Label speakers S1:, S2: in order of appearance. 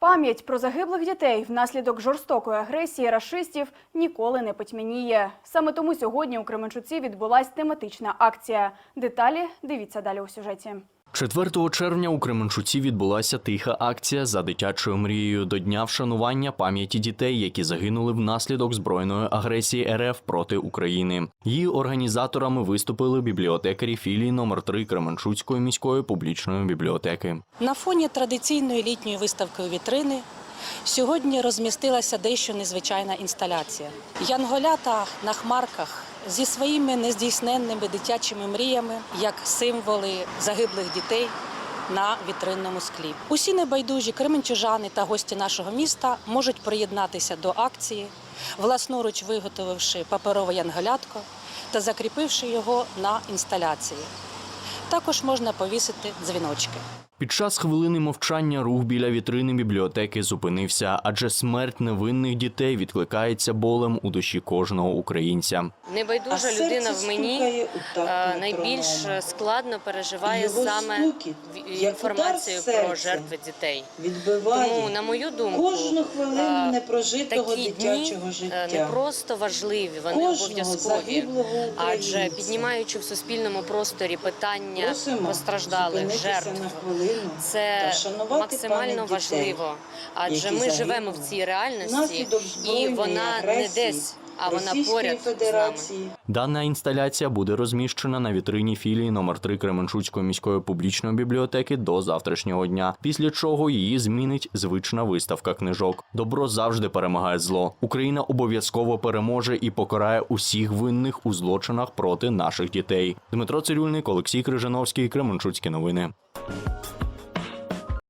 S1: Пам'ять про загиблих дітей внаслідок жорстокої агресії рашистів ніколи не потьмяніє. Саме тому сьогодні у Кременчуці відбулась тематична акція. Деталі дивіться далі у сюжеті.
S2: 4 червня у Кременчуці відбулася тиха акція за дитячою мрією до дня вшанування пам'яті дітей, які загинули внаслідок збройної агресії РФ проти України. Її організаторами виступили бібліотекарі філії номер 3 Кременчуцької міської публічної бібліотеки.
S3: На фоні традиційної літньої виставки вітрини сьогодні розмістилася дещо незвичайна інсталяція. Янголята на хмарках зі своїми нездійсненними дитячими мріями, як символи загиблих дітей. На вітринному склі усі небайдужі кременчужани та гості нашого міста можуть приєднатися до акції, власноруч виготовивши паперове янголятко та закріпивши його на інсталяції. Також можна повісити дзвіночки.
S2: Під час хвилини мовчання рух біля вітрини бібліотеки зупинився, адже смерть невинних дітей відкликається болем у душі кожного українця.
S4: Небайдужа
S5: А
S4: людина в мені найбільш
S5: метронома.
S4: складно переживає
S5: Його
S4: саме інформацію про жертви дітей. Тому, на мою думку,
S5: кожну хвилину непрожитого
S4: Такі
S5: дитячого
S4: е,
S5: життя.
S4: не просто важливі, вони
S5: Кожного
S4: обов'язкові. Адже піднімаючи в суспільному просторі питання
S5: Просимо
S4: постраждалих жертв,
S5: на хвилину
S4: це максимально важливо, адже ми живемо в цій реальності, і вона не десь, а вона поряд з нами.
S2: Дана інсталяція буде розміщена на вітрині філії номер 3 Кременчуцької міської публічної бібліотеки до завтрашнього дня. Після чого її змінить звична виставка книжок. Добро завжди перемагає зло. Україна обов'язково переможе і покарає усіх винних у злочинах проти наших дітей. Дмитро Цирюльник, Олексій Крижановський, Кременчуцькі новини.